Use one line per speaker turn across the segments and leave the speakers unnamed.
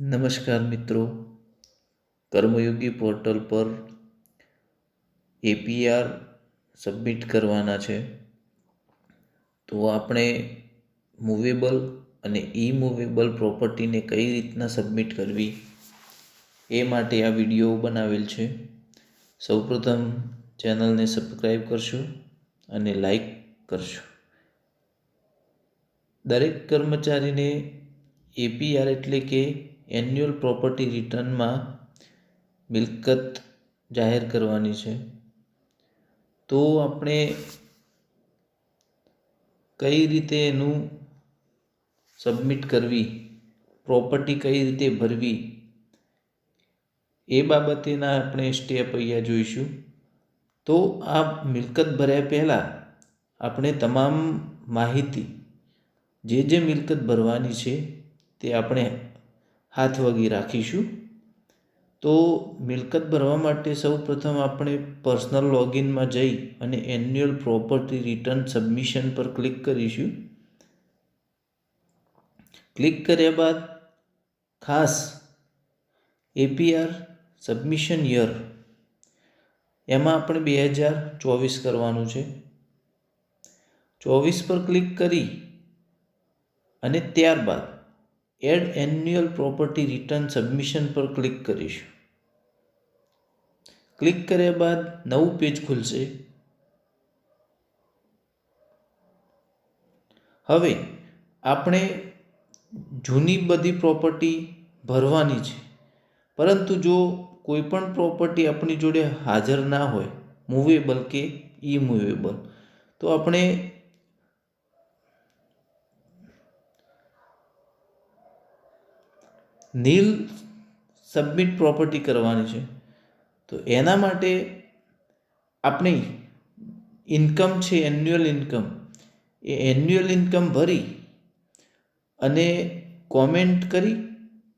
નમસ્કાર મિત્રો. કર્મયોગી પોર્ટલ પર એપીઆર સબમિટ કરવાના છે. તો આપણે મૂવેબલ અને ઇમૂવેબલ પ્રોપર્ટીને કઈ રીતના સબમિટ કરવી એ માટે આ વીડિયો બનાવેલ છે. સૌપ્રથમ ચેનલને સબસ્ક્રાઈબ કરશો અને લાઈક કરશો. દરેક કર્મચારીને એપીઆર એટલે કે એન્યુઅલ પ્રોપર્ટી રિટર્નમાં મિલકત જાહેર કરવાની છે. તો આપણે કઈ રીતે એનું સબમિટ કરવી, પ્રોપર્ટી કઈ રીતે ભરવી, એ બાબતેના આપણે સ્ટેપ અહીંયા જોઈશું. તો આ મિલકત ભર્યા પહેલાં આપણે તમામ માહિતી, જે જે મિલકત ભરવાની છે તે આપણે હાથ વગી રાખીશું. તો મિલકત ભરવા માટે સૌ પ્રથમ આપણે પર્સનલ લોગિનમાં જઈ અને એન્યુઅલ પ્રોપર્ટી રિટર્ન સબમિશન પર ક્લિક કરીશું. ક્લિક કર્યા બાદ ખાસ એપીઆર સબમિશન યર. એમાં આપણે બે હજાર ચોવીસ કરવાનું છે. ચોવીસ પર ક્લિક કરી અને ત્યારબાદ add annual property return submission પર ક્લિક કરીશું. ક્લિક કર્યા બાદ નવું પેજ ખુલશે. હવે આપણે જૂની બધી પ્રોપર્ટી ભરવાની છે. પરંતુ જો કોઈ પણ પ્રોપર્ટી આપણી જોડે હાજર ના હોય મૂવેબલ કે ઇમૂવેબલ તો આપણે નીલ સબમિટ પ્રોપર્ટી કરવાની છે. તો એના માટે આપણી ઇન્કમ છે, એન્યુઅલ ઇન્કમ, એ એન્યુઅલ ઇન્કમ ભરી અને કોમેન્ટ કરી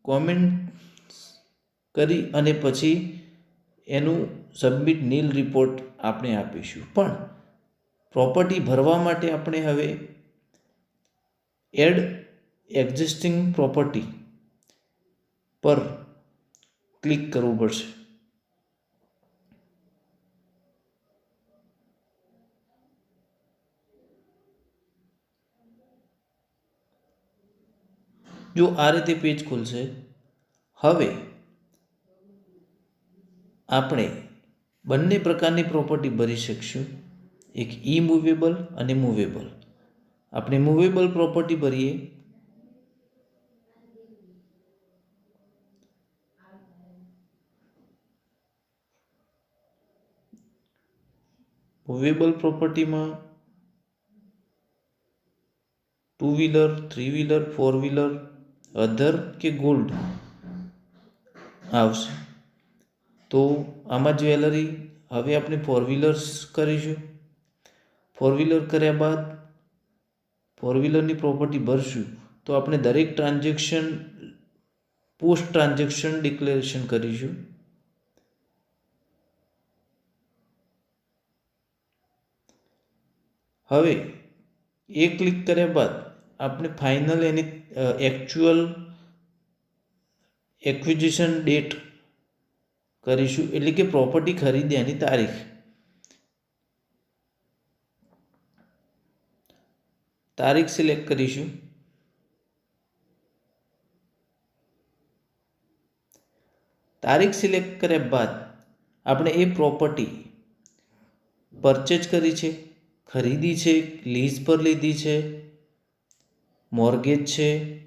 કોમેન્ટ કરી અને પછી એનું સબમિટ નીલ રિપોર્ટ આપણે આપીશું. પણ પ્રોપર્ટી ભરવા માટે આપણે હવે એડ એક્ઝિસ્ટિંગ પ્રોપર્ટી પર ક્લિક કરવું પડશે. જો આ રીતે પેજ ખુલશે, હવે આપણે બંને પ્રકારની પ્રોપર્ટી ભરી શકશું. એક ઈ મૂવેબલ અને મૂવેબલ આપણે મૂવેબલ પ્રોપર્ટી ભરીએ movable પ્રોપર્ટીમાં two wheeler three wheeler four wheeler other કે ગોલ્ડ આવશે. તો આમાં જ્વેલરી હવે આપણે ફોર વ્હીલર્સ કરીશું. ફોર વ્હીલર કર્યા બાદ ફોર વ્હીલરની પ્રોપર્ટી ભરશું. તો આપણે દરેક ટ્રાન્ઝેક્શન પોસ્ટ ટ્રાન્ઝેક્શન ડિક્લેરેશન કરીશું. હવે, એ ક્લિક કર્યા બાદ આપણે ફાઇનલ એની એકચ્યુઅલ એક્વિઝિશન ડેટ કરીશું. એટલે કે પ્રોપર્ટી ખરીદ્યાની તારીખ. તારીખ સિલેક્ટ કરીશું. તારીખ સિલેક્ટ કર્યા બાદ આપણે એ પ્રોપર્ટી પરચેજ કરી છે. ખરીદી છે, લીઝ પર લીધી છે, મોર્ગેજ છે,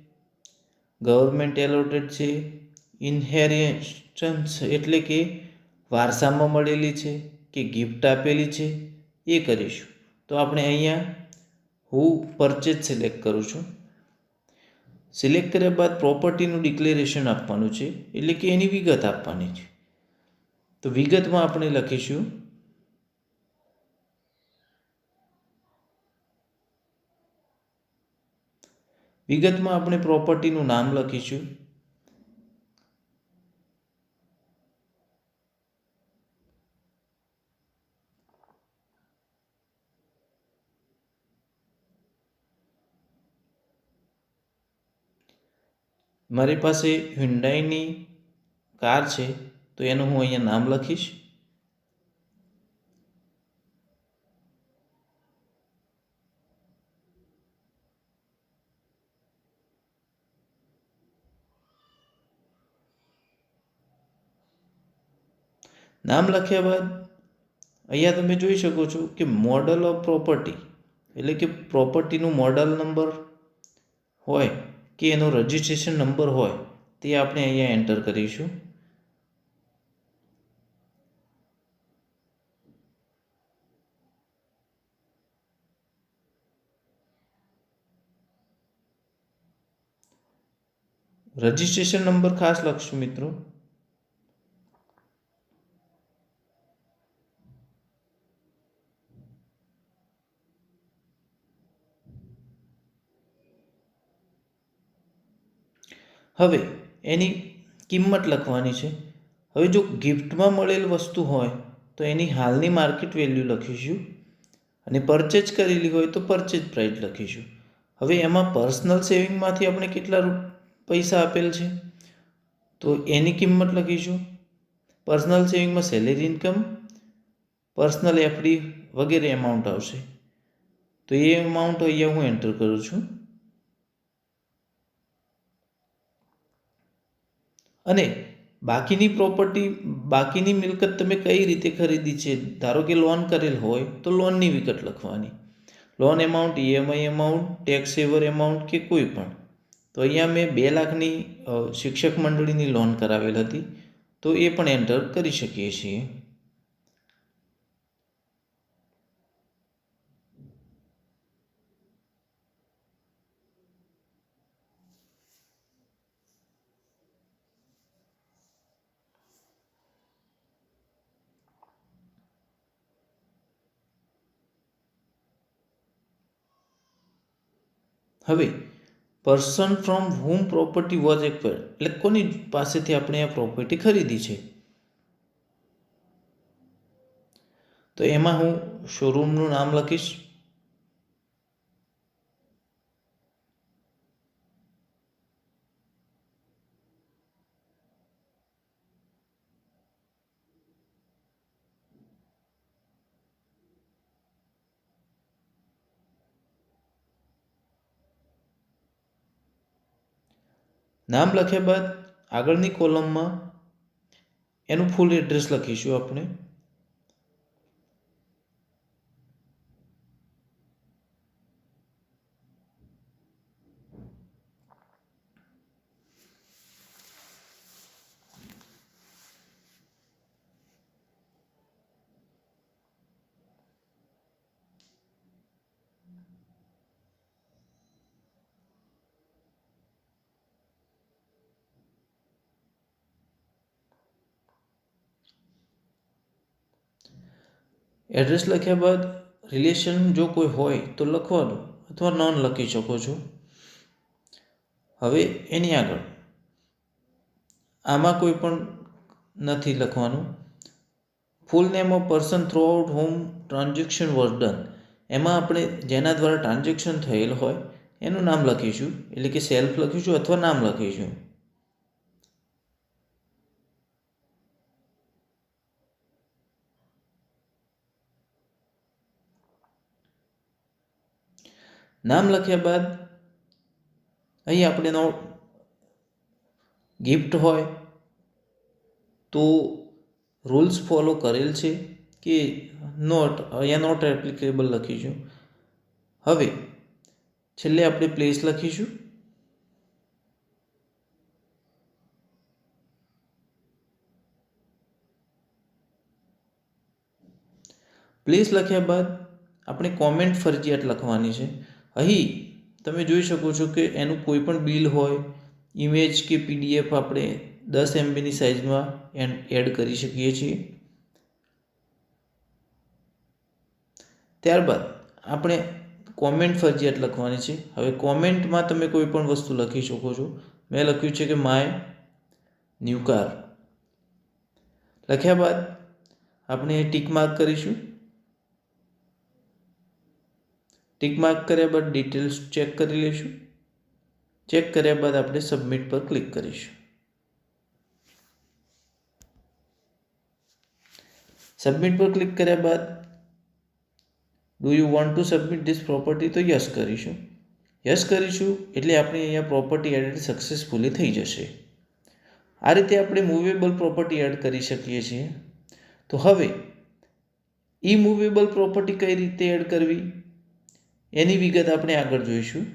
ગવર્મેન્ટ એલોટેડ છે ઇન્હેરિટન્સ એટલે કે વારસામાં મળેલી છે કે ગિફ્ટ આપેલી છે, એ કરીશું. તો આપણે અહીંયા હું પરચેજ સિલેક્ટ કરું છું. સિલેક્ટ કર્યા બાદ પ્રોપર્ટીનું ડિક્લેરેશન આપવાનું છે, એટલે કે એની વિગત આપવાની છે. તો વિગતમાં આપણે લખીશું. વિગતમાં આપણે પ્રોપર્ટીનું નામ લખીશું. મારી પાસે હ્યુન્ડાઈની કાર છે, તો એનું હું અહીંયા નામ લખીશ. નામ લખ્યા બાદ અહીંયા તમે જોઈ શકો છો કે મોડલ ઓફ પ્રોપર્ટી એટલે કે પ્રોપર્ટીનું મોડલ નંબર હોય કે એનો રજિસ્ટ્રેશન નંબર હોય, તે આપણે અહીંયા એન્ટર કરીશું. રજિસ્ટ્રેશન નંબર ખાસ લખશું મિત્રો. હવે એની કિંમત લખવાની છે. હવે જો ગિફ્ટમાં મળેલ વસ્તુ હોય, તો એની હાલની માર્કેટ વેલ્યુ લખીશું અને પરચેજ કરેલી હોય તો પરચેજ પ્રાઇસ લખીશું. હવે એમાં પર્સનલ સેવિંગમાંથી આપણે કેટલા પૈસા આપેલ છે? તો એની કિંમત લખીશું. પર્સનલ સેવિંગમાં સેલેરી ઇન્કમ, પર્સનલ એફડી વગેરે એમાઉન્ટ આવશે. તો એ એમાઉન્ટ અહીંયા હું એન્ટર કરું છું. અને બાકીની પ્રોપર્ટી બાકીની મિલકત તમે કઈ રીતે ખરીદી છે? ધારો કે લોન કરેલ હોય, તો લોનની વિગત લખવાની. Loan amount EMI amount tax saver amount કે કોઈ પણ. તો અહીંયા મેં બે લાખની શિક્ષક મંડળીની લોન કરાવેલ હતી. તો એ પણ એન્ટર કરી શકીએ છીએ. હવે person from whom property was acquired એટલે કોની પાસેથી આપણે આ પ્રોપર્ટી ખરીદી છે? તો એમાં હું શોરૂમનું નામ લખીશ. નામ લખ્યા બાદ આગળની કોલમમાં એનું ફૂલ એડ્રેસ લખીશું આપણે. એડ્રેસ લખ્યા બાદ રિલેશન જો કોઈ હોય તો લખવાનું અથવા નોન લખી શકો છો. હવે એની આગળ. આમાં કોઈ પણ નથી લખવાનું. Full name of person through out whom transaction was done એમાં આપણે જેના દ્વારા ટ્રાન્ઝેક્શન થયેલ હોય એનું નામ લખીશું. એટલે કે સેલ્ફ લખીશું અથવા નામ લખીશું. નામ લખ્યા બાદ અહીં આપણે નો ગિફ્ટ હોય તો રૂલ્સ ફોલો કરેલ છે કે નોટ અહીંયા નોટ એપ્લિકેબલ લખીશું. હવે છેલ્લે આપણે પ્લેસ લખીશું. પ્લેસ લખ્યા બાદ આપણે કોમેન્ટ ફરજિયાત લખવાની છે. અહીં તમે જોઈ શકો છો કે એનું કોઈ પણ બિલ હોય ઇમેજ કે પીડીએફ આપણે દસ એમબીની સાઇઝમાં એડ કરી શકીએ છીએ. ત્યારબાદ આપણે કોમેન્ટ ફરજિયાત લખવાની છે. હવે કોમેન્ટમાં તમે કોઈ પણ વસ્તુ લખી શકો છો. મેં લખ્યું છે કે માય ન્યૂ કાર. લખ્યા બાદ આપણે ટીક માર્ક કરીશું. ટીક માર્ક કર્યા બાદ ડિટેલ્સ ચેક કરી લઈશું ચેક કર્યા બાદ આપણે સબમિટ પર ક્લિક કરીશું. સબમિટ પર ક્લિક કર્યા બાદ do you want to submit this property? તો યસ કરીશું. યસ કરીશું એટલે આપણી અહીંયા પ્રોપર્ટી એડ સક્સેસફુલી થઈ જશે. આ રીતે આપણે મૂવેબલ પ્રોપર્ટી એડ કરી શકીએ છીએ. તો હવે, ઈ મૂવેબલ પ્રોપર્ટી કઈ રીતે એડ કરવી? એની વિગત આપણે આગળ જોઈશું.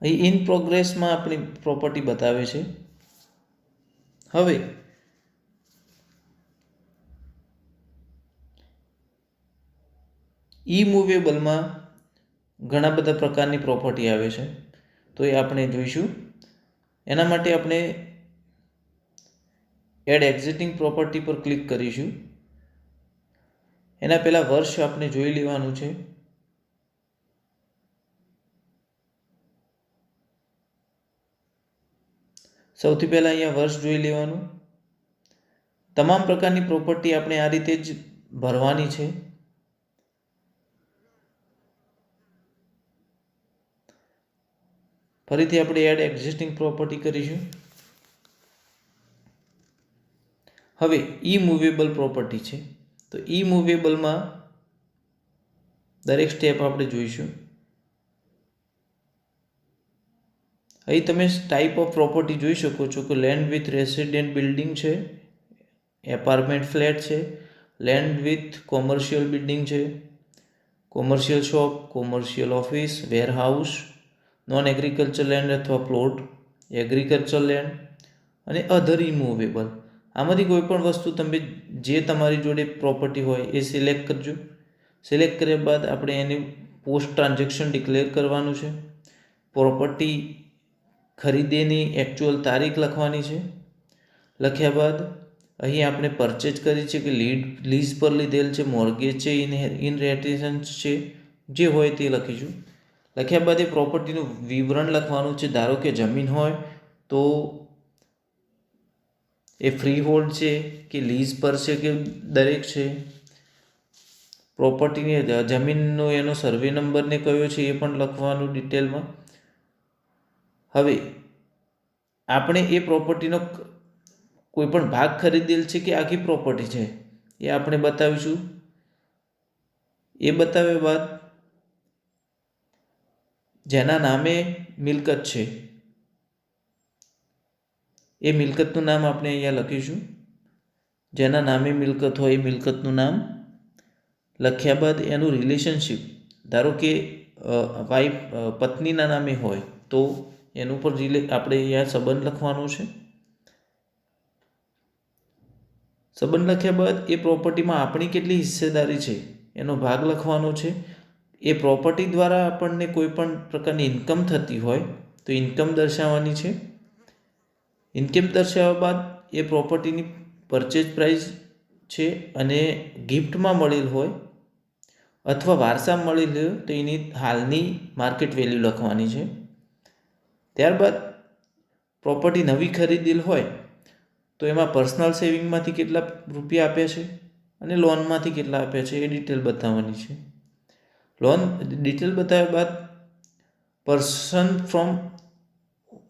અહીં ઇન પ્રોગ્રેસમાં આપણી પ્રોપર્ટી બતાવે છે. હવે, ઈ મૂવેબલમાં ઘણા બધા પ્રકારની પ્રોપર્ટી આવે છે. તો એ આપણે જોઈશું. એના માટે આપણે એડ એક્ઝિટિંગ પ્રોપર્ટી પર ક્લિક કરીશું. એના પહેલાં વર્ષ આપણે જોઈ લેવાનું છે. સૌથી પહેલાં અહીંયા વર્ષ જોઈ લેવાનું. તમામ પ્રકારની પ્રોપર્ટી આપણે આ રીતે જ ભરવાની છે. ફરીથી આપણે એડ એક્ઝિસ્ટિંગ પ્રોપર્ટી કરીશું. હવે ઈ મૂવેબલ પ્રોપર્ટી છે. તો ઈ મૂવેબલમાં દરેક સ્ટેપ આપણે જોઈશું. અહીં તમે ટાઈપ ઓફ પ્રોપર્ટી જોઈ શકો છો કે લેન્ડ વિથ રેસિડેન્ટ બિલ્ડિંગ છે એપાર્ટમેન્ટ ફ્લેટ છે લેન્ડ વિથ કોમર્શિયલ બિલ્ડિંગ છે commercial shop commercial office warehouse non agriculture land અથવા પ્લોટ એગ્રીકલ્ચર લેન્ડ અને અધર ઇમૂવેબલ આમાંથી કોઈ પણ વસ્તુ તમે જે તમારી જોડે પ્રોપર્ટી હોય એ સિલેક્ટ કરજો. સિલેક્ટ કર્યા બાદ આપણે એની પોસ્ટ ટ્રાન્ઝેક્શન ડિક્લેર કરવાનું છે. પ્રોપર્ટી ખરીદેની એકચ્યુઅલ તારીખ લખવાની છે. લખ્યા બાદ અહીં આપણે પરચેજ કરી છે કે લીડ લીઝ પર લીધેલ છે મોર્ગેજ છે ઇન ઇનરેટિસન્સ છે, જે હોય તે લખીશું. લખ્યા બાદ એ પ્રોપર્ટીનું વિવરણ લખવાનું છે. ધારો કે જમીન હોય તો એ ફ્રી હોલ્ડ છે કે લીઝ પર છે કે દરેક છે? પ્રોપર્ટીની જમીનનો એનો સર્વે નંબરને કયો છે એ પણ લખવાનું ડિટેલમાં હવે, આપણે એ પ્રોપર્ટીનો કોઈ પણ ભાગ ખરીદેલ છે કે આખી પ્રોપર્ટી છે? એ આપણે બતાવીશું. એ બતાવ્યા બાદ, જેના નામે મિલકત છે. એ મિલકતનું નામ આપણે અહીંયા લખીશું. જેના નામે મિલકત હોય એ મિલકતનું નામ લખ્યા બાદ એનું રિલેશનશિપ ધારો કે વાઈફ પત્નીના નામે હોય, તો એનું પણ રિલે આપણે અહીંયા સંબંધ લખવાનો છે. સંબંધ લખ્યા બાદ એ પ્રોપર્ટીમાં આપણી કેટલી હિસ્સેદારી છે, એનો ભાગ લખવાનો છે. એ પ્રોપર્ટી દ્વારા આપણને કોઈ પણ પ્રકારની ઇન્કમ થતી હોય, તો ઇન્કમ દર્શાવવાની છે. ઇન્કમ દર્શાવ્યા બાદ એ પ્રોપર્ટીની પરચેજ પ્રાઇસ છે અને ગિફ્ટમાં મળેલ હોય અથવા વારસામાં મળેલ હોય તો એની હાલની માર્કેટ વેલ્યુ લખવાની છે. ત્યારબાદ પ્રોપર્ટી નવી ખરીદેલ હોય તો એમાં પર્સનલ સેવિંગમાંથી કેટલા રૂપિયા આપ્યા છે અને લોનમાંથી કેટલા આપ્યા છે એ ડિટેલ બતાવવાની છે. લોન ડિટેલ બતાવ્યા બાદ પર્સન ફ્રોમ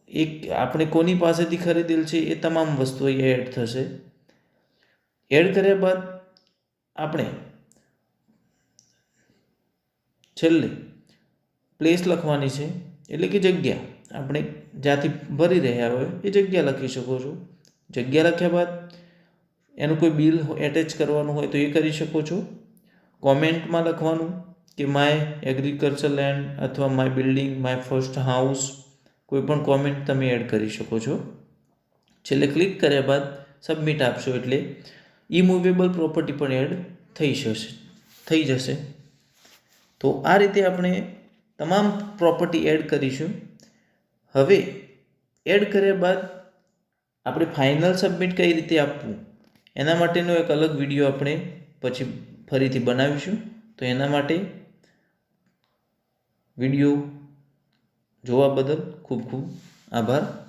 એક આપણે કોની પાસેથી ખરીદેલ છે એ તમામ વસ્તુ અહીંયા એડ થશે. એડ કર્યા બાદ આપણે છેલ્લે પ્લેસ લખવાની છે. એટલે કે જગ્યા. આપણે જ્યાંથી ભરી રહ્યા હોય એ જગ્યા લખી શકો છો. જગ્યા લખ્યા બાદ એનું કોઈ બિલ એટેચ કરવાનું હોય તો એ કરી શકો છો. કોમેન્ટમાં લખવાનું કે માય એગ્રીકલ્ચર લેન્ડ અથવા my building my first house કોઈ પણ કોમેન્ટ તમે એડ કરી શકો છો. છેલ્લે ક્લિક કર્યા બાદ સબમિટ આપશો એટલે ઇમૂવેબલ પ્રોપર્ટી પણ એડ થઈ જશે થઈ જશે. તો આ રીતે આપણે તમામ પ્રોપર્ટી એડ કરીશું. હવે એડ કર્યા બાદ આપણે ફાઇનલ સબમિટ કઈ રીતે આપવું? એના માટેનો એક અલગ વીડિયો આપણે પછી ફરીથી બનાવીશું. તો એના માટે વીડિયો જોવા બદલ ખૂબ ખૂબ આભાર.